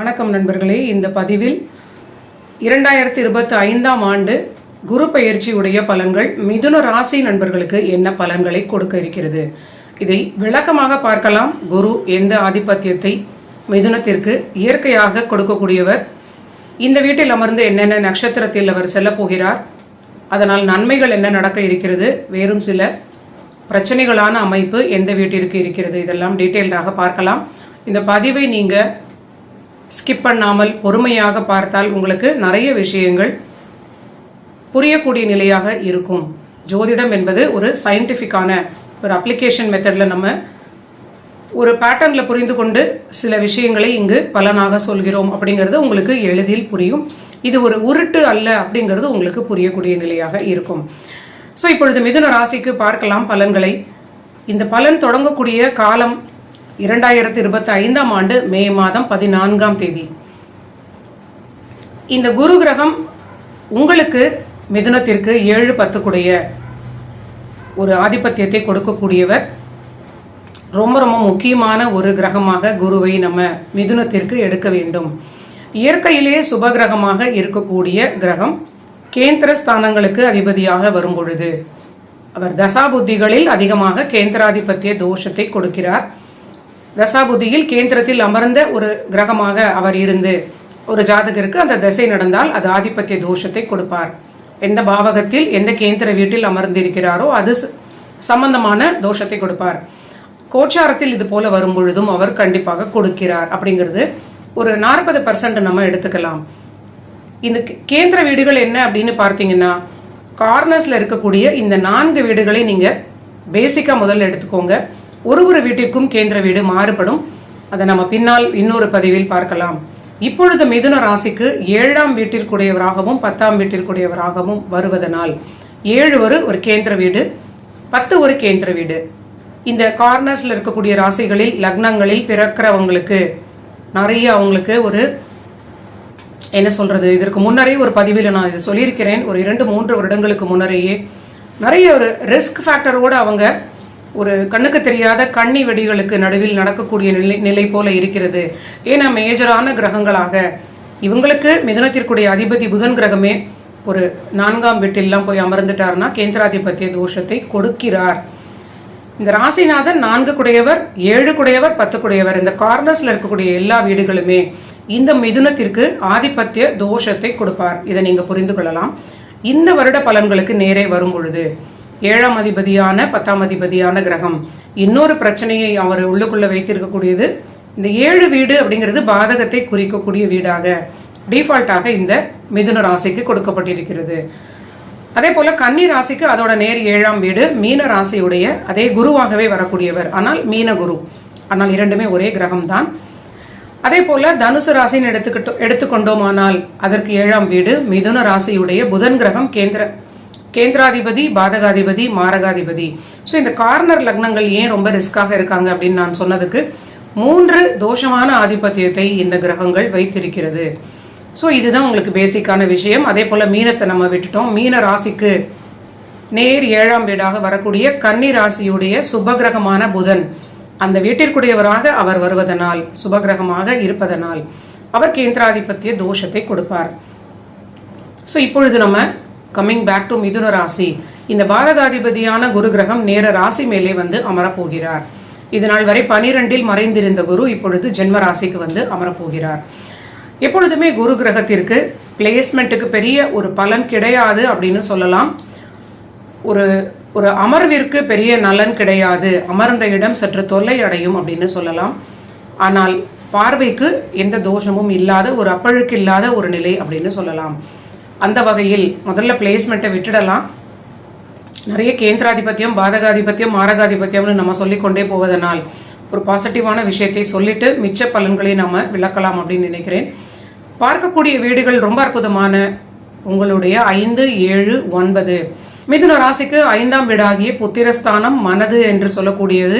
வணக்கம் நண்பர்களே. இந்த பதிவில் இரண்டாயிரத்தி இருபத்தி ஐந்தாம் ஆண்டு குரு பயிற்சியுடைய பலன்கள் மிதுன ராசி நண்பர்களுக்கு என்ன பலன்களை கொடுக்க இருக்கிறது? இதை விளக்கமாக பார்க்கலாம். குரு எந்த ஆதிபத்தியத்தை மிதுனத்திற்கு இயற்கையாக கொடுக்கக்கூடியவர்? இந்த வீட்டில் அமர்ந்து என்னென்ன நட்சத்திரத்தில் அவர் செல்லப் போகிறார்? அதனால் நன்மைகள் என்ன நடக்க இருக்கிறது? வேறும் சில பிரச்சனைகளான அமைப்பு எந்த வீட்டிற்கு இருக்கிறது? இதெல்லாம் டீட்டெயில்டாக பார்க்கலாம். இந்த பதிவை நீங்கள் ஸ்கிப் பண்ணாமல் பொறுமையாக பார்த்தால் உங்களுக்கு நிறைய விஷயங்கள் புரியக்கூடிய நிலையாக இருக்கும். ஜோதிடம் என்பது ஒரு சயின்டிஃபிக்கான ஒரு அப்ளிகேஷன் மெத்தடில் நம்ம ஒரு பேட்டர்னில் புரிந்து கொண்டு சில விஷயங்களை இங்கு பலனாக சொல்கிறோம் அப்படிங்கிறது உங்களுக்கு எளிதில் புரியும். இது ஒரு உருட்டு அல்ல அப்படிங்கிறது உங்களுக்கு புரியக்கூடிய நிலையாக இருக்கும். ஸோ இப்பொழுது மிதுன ராசிக்கு பார்க்கலாம் பலன்களை. இந்த பலன் தொடங்கக்கூடிய காலம் இரண்டாயிரத்தி இருபத்தி ஐந்தாம் ஆண்டு மே மாதம் பதினான்காம் தேதி. இந்த குரு கிரகம் உங்களுக்கு மிதுனத்திற்கு ஏழு பத்துக்குடைய ஒரு ஆதிபத்தியத்தை கொடுக்கக்கூடியவர். ரொம்ப ரொம்ப முக்கியமான ஒரு கிரகமாக குருவை நம்ம மிதுனத்திற்கு எடுக்க வேண்டும். இயற்கையிலேயே சுப கிரகமாக இருக்கக்கூடிய கிரகம் கேந்திர ஸ்தானங்களுக்கு அதிபதியாக வரும் பொழுது அவர் தசாபுத்திகளில் அதிகமாக கேந்திராதிபத்திய தோஷத்தை கொடுக்கிறார். தசாபுதியில் கேந்திரத்தில் அமர்ந்த ஒரு கிரகமாக அவர் இருந்து ஒரு ஜாதகருக்கு அந்த தசை நடந்தால் அது ஆதிபத்திய தோஷத்தை கொடுப்பார். எந்த பாவகத்தில் எந்த கேந்திர வீட்டில் அமர்ந்திருக்கிறாரோ அது சம்பந்தமான தோஷத்தை கொடுப்பார். கோச்சாரத்தில் இது போல வரும் பொழுதும் அவர் கண்டிப்பாக கொடுக்கிறார் அப்படிங்கிறது ஒரு நாற்பது பர்சன்ட் நம்ம எடுத்துக்கலாம். இந்த கேந்திர வீடுகள் என்ன அப்படின்னு பார்த்தீங்கன்னா கார்னர்ஸ்ல இருக்கக்கூடிய இந்த நான்கு வீடுகளை நீங்க பேசிக்கா முதல்ல எடுத்துக்கோங்க. ஒரு ஒரு வீட்டிற்கும் கேந்திர வீடு மாறுபடும். அதை நம்ம பின்னால் இன்னொரு பதிவில் பார்க்கலாம். இப்பொழுது மிதுன ராசிக்கு ஏழாம் வீட்டிற்குடையவராகவும் பத்தாம் வீட்டிற்குடையவராகவும் வருவதனால் ஏழு ஒரு ஒரு கேந்திர வீடு பத்து ஒரு கேந்திர வீடு. இந்த கார்னர்ஸ்ல இருக்கக்கூடிய ராசிகளில் லக்னங்களில் பிறக்கிறவங்களுக்கு நிறைய அவங்களுக்கு ஒரு என்ன சொல்றது இதற்கு முன்னரே ஒரு பதிவில் நான் இதை சொல்லியிருக்கிறேன். ஒரு இரண்டு மூன்று வருடங்களுக்கு முன்னரேயே நிறைய ஒரு ரிஸ்க் ஃபேக்டரோடு அவங்க ஒரு கண்ணுக்கு தெரியாத கண்ணி வெடிகளுக்கு நடுவில் நடக்கக்கூடிய நிலை நிலை போல இருக்கிறது. ஏன்னா மேஜரான கிரகங்களாக? இவங்களுக்கு மிதுனத்திற்குடைய அதிபதி புதன் கிரகமே ஒரு நான்காம் வீட்டிலாம் போய் அமர்ந்துட்டாருன்னா கேந்திராதிபத்திய தோஷத்தை கொடுக்கிறார். இந்த ராசிநாதன் நான்கு குடையவர் ஏழு குடையவர் பத்து குடையவர். இந்த கார்னர்ஸ்ல இருக்கக்கூடிய எல்லா வீடுகளுமே இந்த மிதுனத்திற்கு ஆதிபத்திய தோஷத்தை கொடுப்பார். இதை நீங்க புரிந்து கொள்ளலாம். இந்த வருட பலன்களுக்கு நேரே வரும் பொழுது ஏழாம் அதிபதியான பத்தாம் அதிபதியான கிரகம். இன்னொரு பிரச்சனையை அவர் உள்ளுக்குள்ள வைத்திருக்கக்கூடியது இந்த ஏழு வீடு அப்படிங்கிறது பாதகத்தை குறிக்கக்கூடிய வீடாக டிஃபால்ட்டாக இந்த மிதுன ராசிக்கு கொடுக்கப்பட்டிருக்கிறது. அதே போல கன்னி ராசிக்கு அதோட நேர் ஏழாம் வீடு மீன ராசியுடைய அதே குருவாகவே வரக்கூடியவர். ஆனால் மீன குரு. ஆனால் இரண்டுமே ஒரே கிரகம் தான் அதே போல தனுசு ராசின்னு எடுத்துக்கிட்டோம் எடுத்துக்கொண்டோமானால் அதற்கு ஏழாம் வீடு மிதுன ராசியுடைய புதன் கிரகம் கேந்திர கேந்திராதிபதி பாதகாதிபதி மாரகாதிபதி. ஸோ இந்த கார்னர் லக்னங்கள் ஏன் ரொம்ப ரிஸ்காக இருக்காங்க அப்படின்னு நான் சொன்னதுக்கு மூன்று தோஷமான ஆதிபத்தியத்தை இந்த கிரகங்கள் வைத்திருக்கிறது. ஸோ இதுதான் உங்களுக்கு பேசிக்கான விஷயம். அதே போல மீனத்தை நம்ம விட்டுட்டோம். மீன ராசிக்கு நேர் ஏழாம் வீடாக வரக்கூடிய கன்னி ராசியுடைய சுபகிரகமான புதன். அந்த வீட்டிற்குடையவராக அவர் வருவதனால் சுபகிரகமாக இருப்பதனால் அவர் கேந்திராதிபத்திய தோஷத்தை கொடுப்பார். ஸோ இப்பொழுது நம்ம கம்மிங் பேக் டு மிதுன ராசி இந்த பாதகாதிபதியான குரு கிரகம் நேர ராசி மேலே வந்து அமரப்போகிறார். இது நாள் வரை பனிரெண்டில் மறைந்திருந்த குரு இப்பொழுது ஜென்ம ராசிக்கு வந்து அமரப்போகிறார். எப்பொழுதுமே குரு கிரகத்திற்கு பிளேஸ்மெண்ட்டுக்கு பெரிய ஒரு பலன் கிடையாது அப்படின்னு சொல்லலாம். ஒரு ஒரு அமர்விற்கு பெரிய நலன் கிடையாது. அமர்ந்த இடம் சற்று தொல்லை அடையும் அப்படின்னு சொல்லலாம். ஆனால் பார்வைக்கு எந்த தோஷமும் இல்லாத ஒரு அப்பழுக்கு இல்லாத ஒரு நிலை அப்படின்னு சொல்லலாம். அந்த வகையில் முதல்ல பிளேஸ்மெண்ட்டை விட்டுடலாம். நிறைய கேந்திராதிபத்தியம் பாதகாதிபத்தியம் மாரகாதிபத்தியம்னு நம்ம சொல்லிக்கொண்டே போவதனால் ஒரு பாசிட்டிவான விஷயத்தை சொல்லிட்டு மிச்ச பலன்களை நாம் விளக்கலாம் அப்படின்னு நினைக்கிறேன். பார்க்கக்கூடிய வீடுகள் ரொம்ப அற்புதமான உங்களுடைய ஐந்து ஏழு ஒன்பது. மிதுன ராசிக்கு ஐந்தாம் வீடாகிய புத்திரஸ்தானம் மனது என்று சொல்லக்கூடியது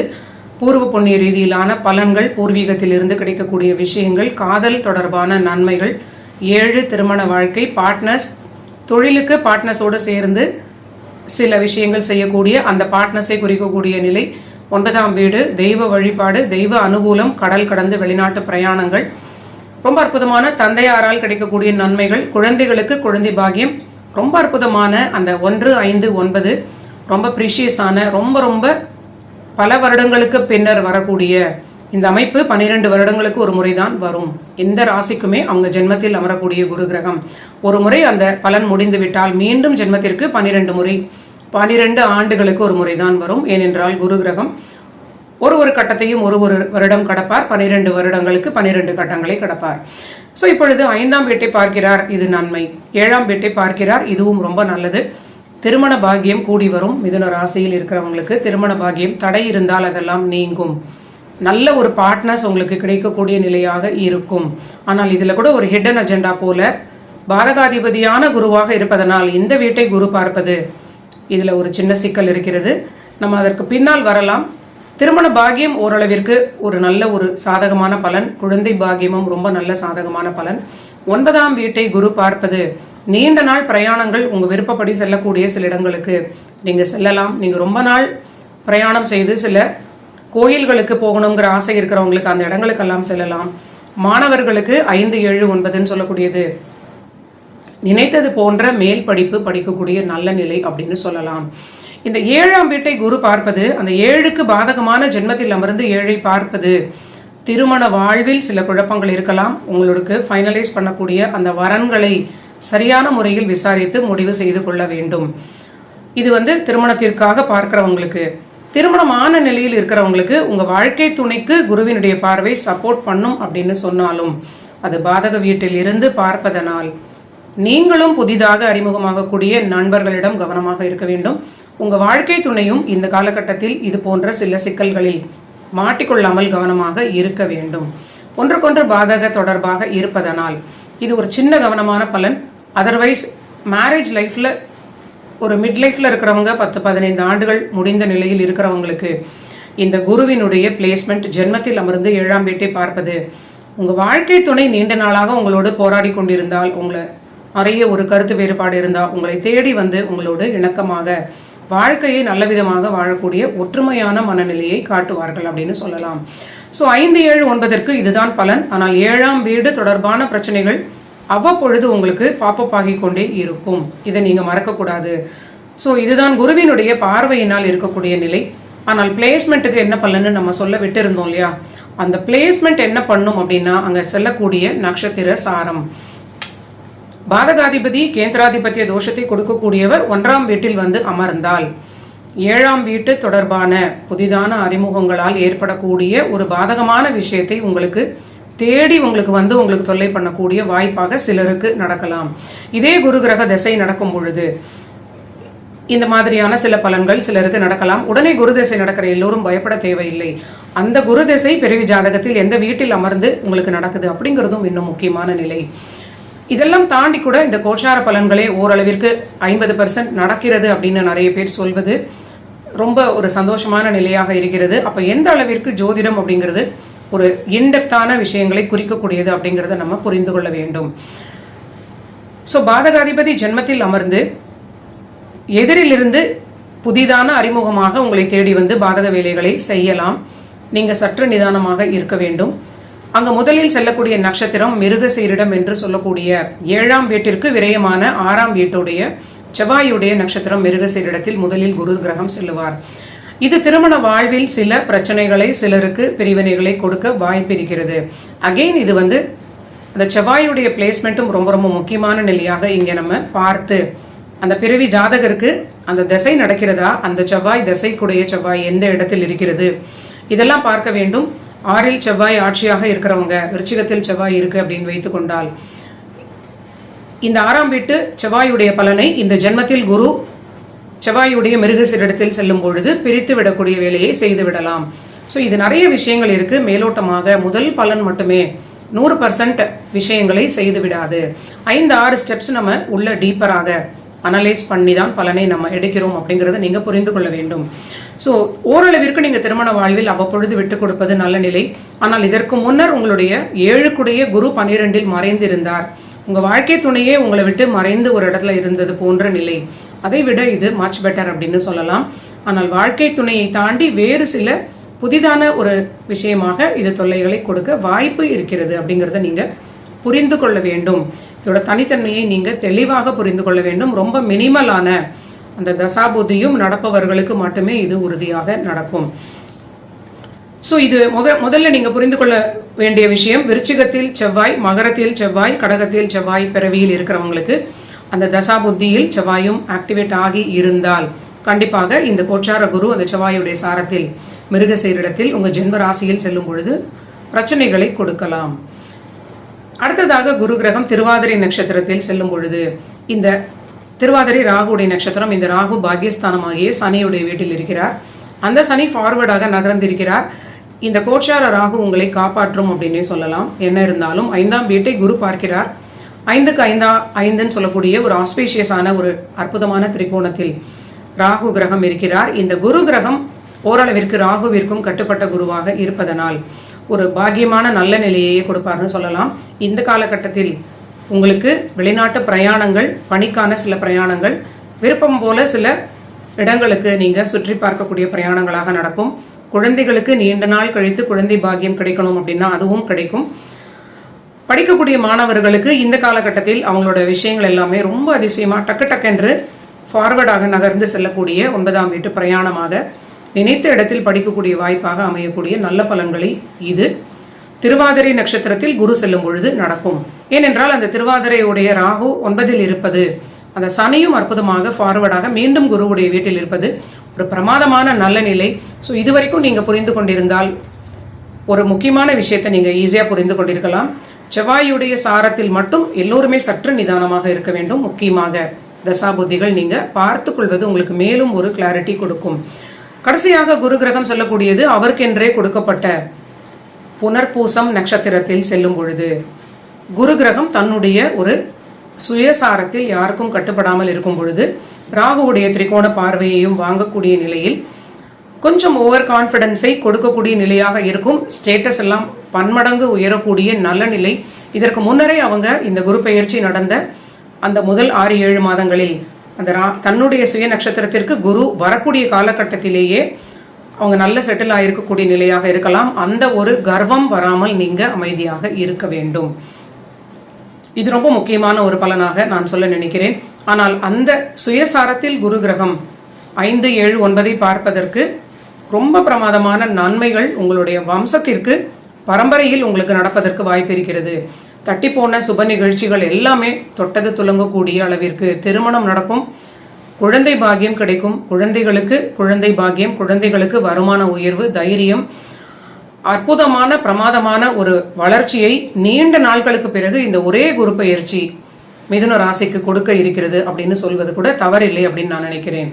பூர்வ புண்ணிய ரீதியிலான பலன்கள் பூர்வீகத்திலிருந்து கிடைக்கக்கூடிய விஷயங்கள் காதல் தொடர்பான நன்மைகள் ஏழு திருமண வாழ்க்கை பார்ட்னர்ஸ் தொழிலுக்கு பார்ட்னர்ஸோடு சேர்ந்து சில விஷயங்கள் செய்யக்கூடிய அந்த பார்ட்னர்ஸை குறிக்கக்கூடிய நிலை ஒன்பதாம் வீடு தெய்வ வழிபாடு தெய்வ அனுகூலம் கடல் கடந்து வெளிநாட்டு பிரயாணங்கள். ரொம்ப அற்புதமான தந்தையாரால் கிடைக்கக்கூடிய நன்மைகள் குழந்தைகளுக்கு குழந்தை பாகியம் ரொம்ப அற்புதமான அந்த ஒன்று ஐந்து ஒன்பது ரொம்ப ப்ரிஷியஸான ரொம்ப ரொம்ப பல வருடங்களுக்கு பின்னர் வரக்கூடிய இந்த அமைப்பு பன்னிரெண்டு வருடங்களுக்கு ஒரு முறை தான் வரும். எந்த ராசிக்குமே அவங்க ஜென்மத்தில் அமரக்கூடிய குரு கிரகம். ஒரு முறை அந்த பலன் முடிந்து விட்டால் மீண்டும் ஜென்மத்திற்கு பன்னிரெண்டு முறை பன்னிரெண்டு ஆண்டுகளுக்கு ஒரு முறை தான் வரும். ஏனென்றால் குரு கிரகம் ஒரு ஒரு கட்டத்தையும் ஒரு ஒரு வருடம் கடப்பார். பன்னிரெண்டு வருடங்களுக்கு பன்னிரெண்டு கட்டங்களை கடப்பார். ஸோ இப்பொழுது ஐந்தாம் வீட்டை பார்க்கிறார். இது நன்மை. ஏழாம் வீட்டை பார்க்கிறார். இதுவும் ரொம்ப நல்லது. திருமண பாக்கியம் கூடி வரும். மிதுன ராசியில் இருக்கிறவங்களுக்கு திருமண பாகியம் தடை இருந்தால் அதெல்லாம் நீங்கும். நல்ல ஒரு பார்ட்னர்ஸ் உங்களுக்கு கிடைக்கக்கூடிய நிலையாக இருக்கும். ஆனால் இதில் கூட ஒரு ஹிடன் அஜெண்டா போல பாரகாதிபதியான குருவாக இருப்பதனால் இந்த வீட்டை குரு பார்ப்பது இதில் ஒரு சின்ன சிக்கல் இருக்கிறது. நம்ம அதற்கு பின்னால் வரலாம். திருமண பாகியம் ஓரளவிற்கு ஒரு நல்ல ஒரு சாதகமான பலன். குழந்தை பாகியமும் ரொம்ப நல்ல சாதகமான பலன். ஒன்பதாம் வீட்டை குரு பார்ப்பது நீண்ட நாள் பிரயாணங்கள் உங்கள் விருப்பப்படி செல்லக்கூடிய சில இடங்களுக்கு. நீங்கள் செல்லலாம். நீங்கள் ரொம்ப நாள் பிரயாணம் செய்து சில கோயில்களுக்கு போகணுங்கிற ஆசை இருக்கிறவங்களுக்கு அந்த இடங்களுக்கெல்லாம் செல்லலாம். மாணவர்களுக்கு ஐந்து ஏழு ஒன்பதுன்னு சொல்லக்கூடியது. நினைத்தது போன்ற மேல் படிப்பு படிக்கக்கூடிய நல்ல நிலை அப்படின்னு சொல்லலாம். இந்த ஏழாம் வீட்டை குரு பார்ப்பது அந்த ஏழுக்கு பாதகமான ஜென்மத்தில் அமர்ந்து ஏழை பார்ப்பது திருமண வாழ்வில் சில குழப்பங்கள் இருக்கலாம். உங்களுக்கு ஃபைனலைஸ் பண்ணக்கூடிய அந்த வரன்களை சரியான முறையில் விசாரித்து முடிவு செய்து கொள்ள வேண்டும். இது வந்து திருமணத்திற்காக பார்க்கிறவங்களுக்கு திருமணமான நிலையில் இருக்கிறவங்களுக்கு உங்கள் வாழ்க்கை துணைக்கு குருவினுடைய பார்வை சப்போர்ட் பண்ணும் அப்படின்னு சொன்னாலும் அது பாதக வீட்டில் இருந்து பார்ப்பதனால் நீங்களும் புதிதாக அறிமுகமாகக்கூடிய நண்பர்களிடம் கவனமாக இருக்க வேண்டும். உங்கள் வாழ்க்கை துணையும் இந்த காலகட்டத்தில் இது போன்ற சில சிக்கல்களில் மாட்டிக்கொள்ளாமல் கவனமாக இருக்க வேண்டும். ஒன்றுக்கொன்று பாதக தொடர்பாக இருப்பதனால் இது ஒரு சின்ன கவனமான பலன். அதர்வைஸ் மேரேஜ் லைஃப்பில் ஒரு மிட் லைஃப்ல இருக்கிறவங்க பத்து பதினைந்து ஆண்டுகள் முடிந்த நிலையில் இருக்கிறவங்களுக்கு இந்த குருவினுடைய பிளேஸ்மெண்ட் ஜென்மத்தில் அமர்ந்து ஏழாம் வீட்டை பார்ப்பது. உங்க வாழ்க்கை துணை நீண்ட நாளாக உங்களோடு போராடி கொண்டிருந்தால் உங்களை நிறைய ஒரு கருத்து வேறுபாடு இருந்தால் உங்களை தேடி வந்து உங்களோடு இணக்கமாக வாழ்க்கையை நல்ல விதமாக வாழக்கூடிய ஒற்றுமையான மனநிலையை காட்டுவார்கள் அப்படின்னு சொல்லலாம். ஸோ ஐந்து ஏழு ஒன்பதற்கு இதுதான் பலன். ஆனால் ஏழாம் வீடு தொடர்பான பிரச்சனைகள் அவ்வப்பொழுது உங்களுக்கு பாப்பப் ஆகி கொண்டே இருக்கும். இதை நீங்கள் மறக்கக்கூடாது. ஸோ இதுதான் குருவினுடைய பார்வையினால் இருக்கக்கூடிய நிலை. ஆனால் பிளேஸ்மெண்ட்டுக்கு என்ன பண்ணலன்னு நம்ம சொல்ல விட்டு இருந்தோம் இல்லையா? அந்த பிளேஸ்மெண்ட் என்ன பண்ணும் அப்படின்னா அங்கே செல்லக்கூடிய நட்சத்திர சாரம். பாதகாதிபதி கேந்திராதிபத்திய தோஷத்தை கொடுக்கக்கூடியவர் ஒன்றாம் வீட்டில் வந்து அமர்ந்தால். ஏழாம் வீட்டு தொடர்பான புதிதான அறிமுகங்களால் ஏற்படக்கூடிய ஒரு பாதகமான விஷயத்தை உங்களுக்கு தேடி உங்களுக்கு வந்து உங்களுக்கு தொல்லை பண்ணக்கூடிய வாய்ப்பாக சிலருக்கு நடக்கலாம். இதே குரு கிரக திசை நடக்கும் பொழுது இந்த மாதிரியான சில பலன்கள் சிலருக்கு நடக்கலாம். உடனே குரு திசை நடக்கிற எல்லோரும் பயப்பட தேவையில்லை. அந்த குரு திசை பிறவி ஜாதகத்தில் எந்த வீட்டில் அமர்ந்து உங்களுக்கு நடக்குது அப்படிங்கிறதும் இன்னும் முக்கியமான நிலை. இதெல்லாம் தாண்டி கூட இந்த கோச்சார பலன்களே ஓரளவிற்கு ஐம்பது பர்சன்ட் நடக்கிறது அப்படின்னு நிறைய பேர் சொல்வது ரொம்ப ஒரு சந்தோஷமான நிலையாக இருக்கிறது. அப்போ எந்த அளவிற்கு ஜோதிடம் அப்படிங்கிறது ஒரு இன்டெப்தான விஷயங்களை குறிக்கக்கூடியது அப்படிங்கிறத நம்ம புரிந்து கொள்ள வேண்டும். ஸோ பாதகாதிபதி ஜென்மத்தில் அமர்ந்து எதிரிலிருந்து புதிதான அறிமுகமாக உங்களை தேடி வந்து பாதக வேலைகளை செய்யலாம். நீங்க சற்று நிதானமாக இருக்க வேண்டும். அங்க முதலில் செல்லக்கூடிய நட்சத்திரம் மிருகசீரிடம் என்று சொல்லக்கூடிய ஏழாம் வீட்டிற்கு விரயமான ஆறாம் வீட்டுடைய செவ்வாயுடைய நட்சத்திரம் மிருகசீரிடத்தில் முதலில் குரு கிரகம் செல்லுவார். இது திருமண வாழ்வில் சில பிரச்சனைகளை சிலருக்கு பிரிவினைகளை கொடுக்க வாய்ப்பு இருக்கிறது. அகெயின் இது வந்து அந்த செவ்வாயுடைய பிளேஸ்மெண்ட்டும் ரொம்ப ரொம்ப முக்கியமான நிலையாக இங்கே நம்ம பார்த்து அந்த பிறவி ஜாதகருக்கு அந்த திசை நடக்கிறதா? அந்த செவ்வாய் திசைக்குடைய செவ்வாய் எந்த இடத்தில் இருக்கிறது? இதெல்லாம் பார்க்க வேண்டும். ஆறில் செவ்வாய் ஆட்சியாக இருக்கிறவங்க விருச்சிகத்தில் செவ்வாய் இருக்கு அப்படின்னு வைத்துக் கொண்டால் இந்த ஆறாம் வீட்டு செவ்வாயுடைய பலனை இந்த ஜென்மத்தில் குரு செவ்வாயுடைய மிருகசிரிடத்தில் செல்லும் பொழுது பிரித்து விடக்கூடிய வேலையை செய்து விடலாம். ஸோ இது நிறைய விஷயங்கள் இருக்கு. மேலோட்டமாக முதல் பலன் மட்டுமே நூறு பர்சன்ட் விஷயங்களை செய்து விடாது. ஐந்து ஆறு ஸ்டெப்ஸ் நம்ம உள்ள டீப்பராக அனலைஸ் பண்ணி தான் பலனை நம்ம எடுக்கிறோம் அப்படிங்கிறத நீங்கள் புரிந்து கொள்ள வேண்டும். ஸோ ஓரளவிற்கு நீங்கள் திருமண வாழ்வில் அவ்வப்பொழுது விட்டு கொடுப்பது நல்ல நிலை. ஆனால் இதற்கு முன்னர் உங்களுடைய ஏழுக்குடைய குரு பனிரெண்டில் மறைந்திருந்தார். உங்கள் வாழ்க்கை துணையே உங்களை விட்டு மறைந்து ஒரு இடத்துல இருந்தது போன்ற நிலை. அதை விட இது மச் பெட்டர் அப்படின்னு சொல்லலாம். ஆனால் வாழ்க்கை துணையை தாண்டி வேறு சில புதிதான ஒரு விஷயமாக இது தொல்லைகளை கொடுக்க வாய்ப்பு இருக்கிறது அப்படிங்கிறத நீங்கள் புரிந்து கொள்ள வேண்டும். இதோட தனித்தன்மையை நீங்கள் தெளிவாக புரிந்து கொள்ள வேண்டும். ரொம்ப மினிமலான அந்த தசாபுத்தியும் நடப்பவர்களுக்கு மட்டுமே இது உறுதியாக நடக்கும். ஸோ இது முத முதல்ல நீங்கள் புரிந்து கொள்ள வேண்டிய விஷயம் விருச்சிகத்தில் செவ்வாய் மகரத்தில் செவ்வாய் கடகத்தில் செவ்வாய் பிறவியில் இருக்கிறவங்களுக்கு அந்த தசா புத்தியில் செவ்வாயும் ஆக்டிவேட் ஆகி இருந்தால் கண்டிப்பாக இந்த கோச்சார குரு அந்த செவ்வாயுடைய சாரத்தில் மிருக மிருகசீரிடத்தில் உங்கள் ஜென்ம ராசியில் செல்லும் பொழுது பிரச்சனைகளை கொடுக்கலாம். அடுத்ததாக குரு கிரகம் திருவாதிரை நட்சத்திரத்தில் செல்லும் பொழுது இந்த திருவாதிரை ராகுடைய நட்சத்திரம் இந்த ராகு பாகியஸ்தானமாகிய சனியுடைய வீட்டில் இருக்கிறார். அந்த சனி ஃபார்வர்டாக நகர்ந்திருக்கிறார். இந்த கோச்சார ராகு உங்களை காப்பாற்றும் அப்படின்னே சொல்லலாம். என்ன இருந்தாலும் ஐந்தாம் வீட்டை குரு பார்க்கிறார். ஐந்துக்கு ஐந்தா ஐந்துன்னு சொல்லக்கூடிய ஒரு ஆஸ்பீஷியஸான ஒரு அற்புதமான திரிகோணத்தில் ராகு கிரகம் இருக்கிறார். இந்த குரு கிரகம் ஓரளவிற்கு ராகுவிற்கும் கட்டுப்பட்ட குருவாக இருப்பதனால் ஒரு பாக்கியமான நல்ல நிலையையே கொடுப்பார்னு சொல்லலாம். இந்த காலகட்டத்தில் உங்களுக்கு வெளிநாட்டு பிரயாணங்கள் பணிக்கான சில பிரயாணங்கள் விருப்பம் போல சில இடங்களுக்கு நீங்கள் சுற்றி பார்க்கக்கூடிய பிரயாணங்களாக நடக்கும். குழந்தைகளுக்கு நீண்ட நாள் கழித்து குழந்தை பாக்கியம் கிடைக்கணும் அப்படின்னா அதுவும் கிடைக்கும். படிக்கக்கூடிய மாணவர்களுக்கு இந்த காலகட்டத்தில் அவங்களோட விஷயங்கள் எல்லாமே ரொம்ப அதிசயமாக டக்கு டக்கென்று ஃபார்வர்டாக நகர்ந்து செல்லக்கூடிய ஒன்பதாம் வீட்டு பிரயாணமாக நினைத்த இடத்தில் படிக்கக்கூடிய வாய்ப்பாக அமையக்கூடிய நல்ல பலன்களை இது. திருவாதிரை நட்சத்திரத்தில் குரு செல்லும் பொழுது நடக்கும். ஏனென்றால் அந்த திருவாதிரையுடைய ராகு ஒன்பதில் இருப்பது அந்த சனியும் அற்புதமாக ஃபார்வர்டாக மீண்டும் குருவுடைய வீட்டில் இருப்பது ஒரு பிரமாதமான நல்ல நிலை. ஸோ இது வரைக்கும் நீங்கள் புரிந்து கொண்டிருந்தால் ஒரு முக்கியமான விஷயத்தை நீங்கள் ஈஸியாக புரிந்து கொண்டிருக்கலாம். செவ்வாயுடைய சாரத்தில் மட்டும் எல்லோருமே சற்று நிதானமாக இருக்க வேண்டும். முக்கியமாக தசாபுத்திகள் நீங்கள் பார்த்து கொள்வது உங்களுக்கு மேலும் ஒரு கிளாரிட்டி கொடுக்கும். கடைசியாக குரு கிரகம் சொல்லக்கூடியது அவருக்கென்றே கொடுக்கப்பட்ட புனர்பூசம் நட்சத்திரத்தில் செல்லும் பொழுது குரு கிரகம் தன்னுடைய ஒரு சுயசாரத்தில் யாருக்கும் கட்டுப்படாமல் இருக்கும் பொழுது ராகுவுடைய திரிகோண பார்வையையும் வாங்கக்கூடிய நிலையில் கொஞ்சம் ஓவர் கான்ஃபிடன்ஸை கொடுக்கக்கூடிய நிலையாக இருக்கும். ஸ்டேட்டஸ் எல்லாம் பன்மடங்கு உயரக்கூடிய நல்ல நிலை. இதற்கு முன்னரே அவங்க இந்த குரு பெயர்ச்சி நடந்த அந்த முதல் ஆறு ஏழு மாதங்களில் அந்த ரா தன்னுடைய சுய நட்சத்திரத்திற்கு குரு வரக்கூடிய காலகட்டத்திலேயே அவங்க நல்ல செட்டில் ஆகிருக்கக்கூடிய நிலையாக இருக்கலாம். அந்த ஒரு கர்வம் வராமல் நீங்க அமைதியாக இருக்க வேண்டும். இது ரொம்ப முக்கியமான ஒரு பலனாக நான் சொல்ல நினைக்கிறேன். ஆனால் அந்த சுயசாரத்தில் குரு கிரகம் ஐந்து ஏழு ஒன்பதை பார்ப்பதற்கு ரொம்ப பிரமாதமான நன்மைகள் உங்களுடைய வம்சத்திற்கு பரம்பரையில் உங்களுக்கு நடப்பதற்கு வாய்ப்பு இருக்கிறது. தட்டி போன சுப நிகழ்ச்சிகள் எல்லாமே தொட்டது துலங்கக்கூடிய அளவிற்கு திருமணம் நடக்கும். குழந்தை பாகியம் கிடைக்கும். குழந்தைகளுக்கு குழந்தை பாகியம் குழந்தைகளுக்கு வருமான உயர்வு தைரியம் அற்புதமான பிரமாதமான ஒரு வளர்ச்சியை நீண்ட நாட்களுக்கு பிறகு இந்த ஒரே குரு பயிற்சி மிதுன ராசிக்கு கொடுக்க இருக்கிறது அப்படின்னு சொல்வது கூட தவறில்லை அப்படின்னு நான் நினைக்கிறேன்.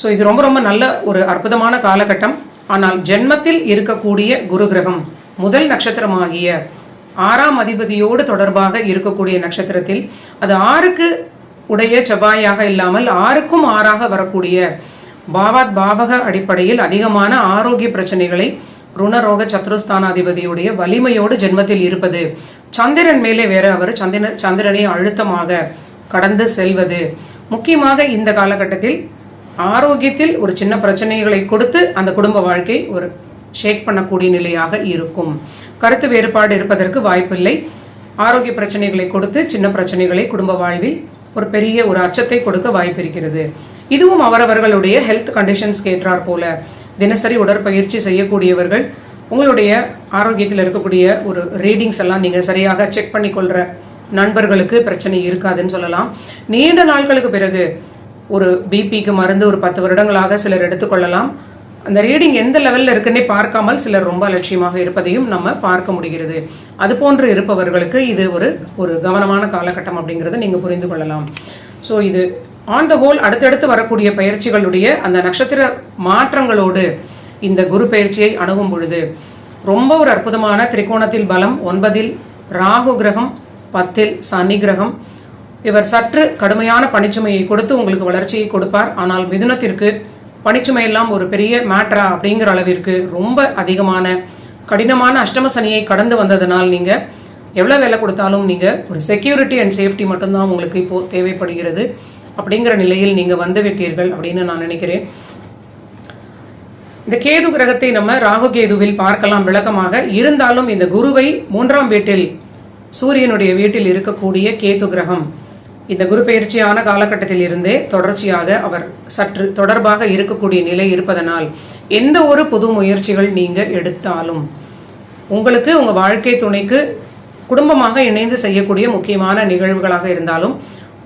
ஸோ இது ரொம்ப ரொம்ப நல்ல ஒரு அற்புதமான காலகட்டம். ஆனால் ஜென்மத்தில் இருக்கக்கூடிய குரு கிரகம் முதல் நட்சத்திரமாகிய ஆறாம் அதிபதியோடு தொடர்பாக இருக்கக்கூடிய நட்சத்திரத்தில் அது ஆறுக்கு உடைய செவ்வாயாக இல்லாமல் ஆறுக்கும் ஆறாக வரக்கூடிய பாவாத் பாவக அடிப்படையில் அதிகமான ஆரோக்கிய பிரச்சனைகளை ருணரோக சத்ருஸ்தானாதிபதியுடைய வலிமையோடு ஜென்மத்தில் இருப்பது. சந்திரன் மேலே வேற அவர் சந்திர சந்திரனை அழுத்தமாக கடந்து செல்வது. முக்கியமாக இந்த காலகட்டத்தில் ஆரோக்கியத்தில் ஒரு சின்ன பிரச்சனைகளை கொடுத்து அந்த குடும்ப வாழ்க்கை ஒரு ஷேக் பண்ணக்கூடிய நிலையாக இருக்கும். கருத்து வேறுபாடு இருப்பதற்கு வாய்ப்பில்லை. ஆரோக்கிய பிரச்சனைகளை கொடுத்து சின்ன பிரச்சனைகளை குடும்ப வாழ்வில் ஒரு பெரிய ஒரு அச்சத்தை கொடுக்க வாய்ப்பு இருக்கிறது இதுவும் அவரவர்களுடைய ஹெல்த் கண்டிஷன்ஸ் கேட்டார் போல. தினசரி உடற்பயிற்சி செய்யக்கூடியவர்கள் உங்களுடைய ஆரோக்கியத்தில் இருக்கக்கூடிய ஒரு ரீடிங்ஸ் எல்லாம் நீங்கள் சரியாக செக் பண்ணி கொள்கிற நண்பர்களுக்கு பிரச்சனை இருக்காதுன்னு சொல்லலாம். நீண்ட நாட்களுக்கு பிறகு ஒரு பிபிக்கு மருந்து ஒரு பத்து வருடங்களாக சிலர் எடுத்துக்கொள்ளலாம். அந்த ரீடிங் எந்த லெவலில் இருக்குன்னே பார்க்காமல் சிலர் ரொம்ப அலட்சியமாக இருப்பதையும் நம்ம பார்க்க முடிகிறது. அது போன்று இருப்பவர்களுக்கு இது ஒரு ஒரு கவனமான காலகட்டம் அப்படிங்கிறத நீங்கள் புரிந்து கொள்ளலாம். ஸோ இது ஆன் த ஹோல் அடுத்தடுத்து வரக்கூடிய பயிற்சிகளுடைய அந்த நட்சத்திர மாற்றங்களோடு இந்த குரு பயிற்சியை அணுகும் பொழுது ரொம்ப ஒரு அற்புதமான திரிகோணத்தில் பலம் ஒன்பதில் ராகு கிரகம் பத்தில் சனி கிரகம். இவர் சற்று கடுமையான பணிச்சுமையை கொடுத்து உங்களுக்கு வளர்ச்சியை கொடுப்பார். ஆனால் மிதுனத்திற்கு பணிச்சுமையெல்லாம் ஒரு பெரிய மேட்ரா அப்படிங்கிற அளவிற்கு ரொம்ப அதிகமான கடினமான அஷ்டம சனியை கடந்து வந்ததினால் நீங்கள் எவ்வளோ வேலை கொடுத்தாலும் நீங்கள் ஒரு செக்யூரிட்டி அண்ட் சேஃப்டி மட்டும்தான் உங்களுக்கு இப்போது தேவைப்படுகிறது. அப்படிங்கிற நிலையில் நீங்கள் வந்து விட்டீர்கள் அப்படின்னு நான் நினைக்கிறேன். இந்த கேது கிரகத்தை நம்ம ராகு கேதுவில் பார்க்கலாம் விளக்கமாக. இருந்தாலும் இந்த குருவை மூன்றாம் வீட்டில் சூரியனுடைய வீட்டில் இருக்கக்கூடிய கேது கிரகம் இந்த குரு பயிற்சியான காலகட்டத்தில் இருந்தே தொடர்ச்சியாக அவர் சற்று தொடர்பாக இருக்கக்கூடிய நிலை இருப்பதனால் எந்த ஒரு புது முயற்சிகள் நீங்கள் எடுத்தாலும் உங்களுக்கு உங்கள் வாழ்க்கை துணைக்கு குடும்பமாக இணைந்து செய்யக்கூடிய முக்கியமான நிகழ்வுகளாக இருந்தாலும்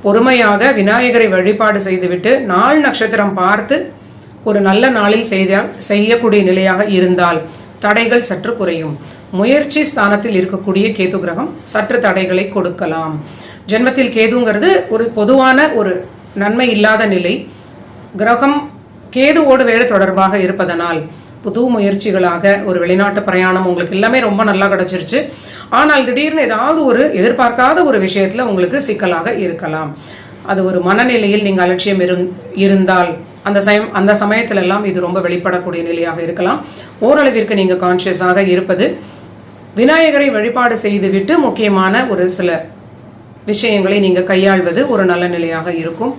பொறுமையாக விநாயகரை வழிபாடு செய்துவிட்டு நாள் நட்சத்திரம் பார்த்து ஒரு நல்ல நாளில் செய்தால் செய்யக்கூடிய நிலையாக இருந்தால் தடைகள் சற்று குறையும். முயற்சி ஸ்தானத்தில் இருக்கக்கூடிய கேது கிரகம் சற்று தடைகளை கொடுக்கலாம். ஜென்மத்தில் கேதுங்கிறது ஒரு பொதுவான ஒரு நன்மை இல்லாத நிலை. கிரகம் கேதுவோடு வேறு தொடர்பாக இருப்பதனால் புது முயற்சிகளாக ஒரு வெளிநாட்டு பிரயாணம் உங்களுக்கு எல்லாமே ரொம்ப நல்லா கிடச்சிருச்சு. ஆனால் திடீர்னு ஏதாவது ஒரு எதிர்பார்க்காத ஒரு விஷயத்தில் உங்களுக்கு சிக்கலாக இருக்கலாம். அது ஒரு மனநிலையில் நீங்கள் அலட்சியம் இருந் இருந்தால் அந்த சமயம் அந்த சமயத்துல எல்லாம் இது ரொம்ப வெளிப்படக்கூடிய நிலையாக இருக்கலாம். ஓரளவிற்கு நீங்கள் கான்சியஸாக இருப்பது. விநாயகரை வழிபாடு செய்துவிட்டு முக்கியமான ஒரு சில விஷயங்களை நீங்கள் கையாள்வது ஒரு நல்ல நிலையாக இருக்கும்.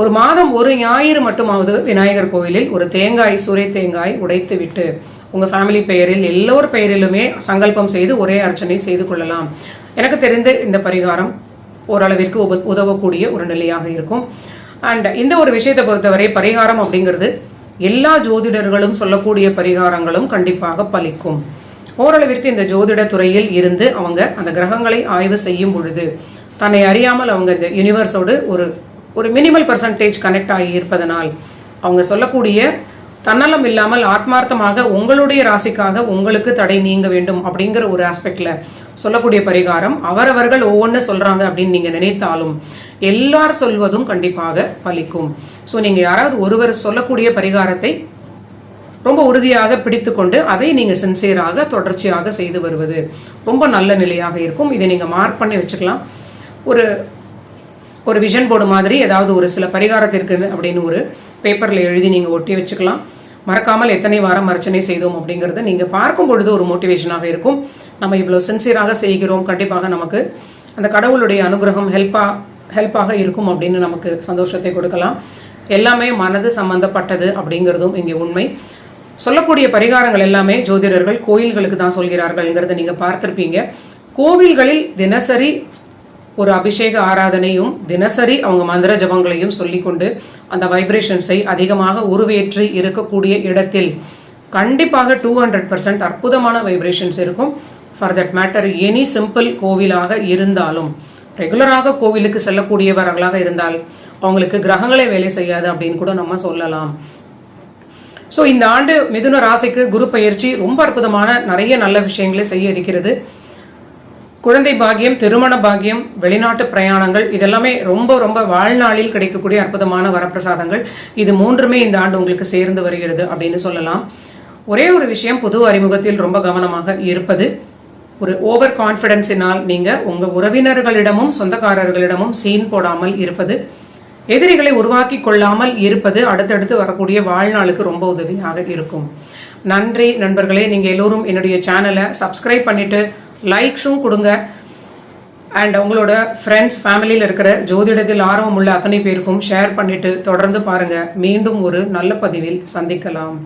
ஒரு மாதம் ஒரு ஞாயிறு மட்டுமாவது விநாயகர் கோயிலில் ஒரு தேங்காய் சுரை தேங்காய் உடைத்து விட்டு உங்கள் ஃபேமிலி பெயரில் எல்லோர் பெயரிலுமே சங்கல்பம் செய்து ஒரே அர்ச்சனை செய்து கொள்ளலாம். எனக்கு தெரிந்த இந்த பரிகாரம் ஓரளவிற்கு உப உதவக்கூடிய ஒரு நிலையாக இருக்கும். அண்ட் இந்த ஒரு விஷயத்தை பொறுத்தவரை பரிகாரம் அப்படிங்கிறது எல்லா ஜோதிடர்களும் சொல்லக்கூடிய பரிகாரங்களும் கண்டிப்பாக பலிக்கும். ஓரளவிற்கு இந்த ஜோதிட துறையில் இருந்து அவங்க அந்த கிரகங்களை ஆய்வு செய்யும் பொழுது தன்னை அறியாமல் அவங்க இந்த யூனிவர்ஸோடு ஒரு ஒரு மினிமல் பர்சன்டேஜ் கனெக்ட் ஆகி இருப்பதனால் அவங்க சொல்லக்கூடிய தன்னலம் இல்லாமல் ஆத்மார்த்தமாக உங்களுடைய ராசிக்காக உங்களுக்கு தடை நீங்க வேண்டும் அப்படிங்கிற ஒரு ஆஸ்பெக்ட்ல சொல்லக்கூடிய பரிகாரம். அவரவர்கள் ஒவ்வொன்று சொல்றாங்க அப்படின்னு நீங்க நினைத்தாலும் எல்லார் சொல்வதும் கண்டிப்பாக பலிக்கும். ஸோ நீங்க யாராவது ஒருவர் சொல்லக்கூடிய பரிகாரத்தை ரொம்ப உறுதியாக பிடித்து கொண்டு அதை நீங்க சின்சியராக தொடர்ச்சியாக செய்து வருவது ரொம்ப நல்ல நிலையாக இருக்கும். இதை நீங்க மார்க் பண்ணி வச்சுக்கலாம். ஒரு ஒரு விஷன் போர்டு மாதிரி ஏதாவது ஒரு சில பரிகாரத்திற்கு அப்படின்னு ஒரு பேப்பரில் எழுதி நீங்கள் ஒட்டி வச்சுக்கலாம். மறக்காமல் எத்தனை வாரம் அர்ச்சனை செய்தோம் அப்படிங்கிறத நீங்கள் பார்க்கும் பொழுது ஒரு மோட்டிவேஷனாக இருக்கும். நம்ம இவ்வளோ சின்சியராக செய்கிறோம். கண்டிப்பாக நமக்கு அந்த கடவுளுடைய அனுகிரகம் ஹெல்ப்பாக ஹெல்ப்பாக இருக்கும் அப்படின்னு நமக்கு சந்தோஷத்தை கொடுக்கலாம். எல்லாமே மனது சம்பந்தப்பட்டது அப்படிங்கிறதும் இங்கே உண்மை. சொல்லக்கூடிய பரிகாரங்கள் எல்லாமே ஜோதிடர்கள் கோயில்களுக்கு தான் சொல்கிறார்கள்ங்கிறத நீங்கள் பார்த்துருப்பீங்க. கோவில்களில் தினசரி ஒரு அபிஷேக ஆராதனையும் தினசரி அவங்க மந்திர ஜபங்களையும் சொல்லிக்கொண்டு அந்த வைப்ரேஷன்ஸை அதிகமாக உருவேற்றி இருக்கக்கூடிய இடத்தில் கண்டிப்பாக டூ ஹண்ட்ரட் பர்சன்ட் அற்புதமான வைப்ரேஷன்ஸ் இருக்கும். For that matter any simple கோவிலாக இருந்தாலும் ரெகுலராக கோவிலுக்கு செல்லக்கூடியவர்களாக இருந்தால் அவங்களுக்கு கிரகங்களே வேலை செய்யாது அப்படின்னு கூட நம்ம சொல்லலாம். ஸோ இந்த ஆண்டு மிதுன ராசிக்கு குரு பயிற்சி ரொம்ப அற்புதமான நிறைய நல்ல விஷயங்களை செய்ய இருக்கிறது. குழந்தை பாகியம் திருமண பாகியம் வெளிநாட்டு பிரயாணங்கள் இதெல்லாமே ரொம்ப ரொம்ப வாழ்நாளில் கிடைக்கக்கூடிய அற்புதமான வரப்பிரசாதங்கள். இது மூன்றுமே இந்த ஆண்டு உங்களுக்கு சேர்ந்து வருகிறது அப்படின்னு சொல்லலாம். ஒரே ஒரு விஷயம் புது அறிமுகத்தில் ரொம்ப கவனமாக இருப்பது. ஒரு ஓவர் கான்ஃபிடென்ஸினால் நீங்க உங்க உறவினர்களிடமும் சொந்தக்காரர்களிடமும் சீன் போடாமல் இருப்பது. எதிரிகளை உருவாக்கி கொள்ளாமல் இருப்பது அடுத்தடுத்து வரக்கூடிய வாழ்நாளுக்கு ரொம்ப உதவியாக இருக்கும். நன்றி நண்பர்களே நீங்க எல்லோரும் என்னுடைய சேனலை சப்ஸ்கிரைப் பண்ணிட்டு லைக்ஸும் கொடுங்க. அண்ட் உங்களோட ஃப்ரெண்ட்ஸ் ஃபேமிலியில் இருக்கிற ஜோதிடத்தில் ஆர்வம் உள்ள அத்தனை பேருக்கும் ஷேர் பண்ணிவிட்டு தொடர்ந்து பாருங்கள் மீண்டும் ஒரு நல்ல பதிவில் சந்திக்கலாம்.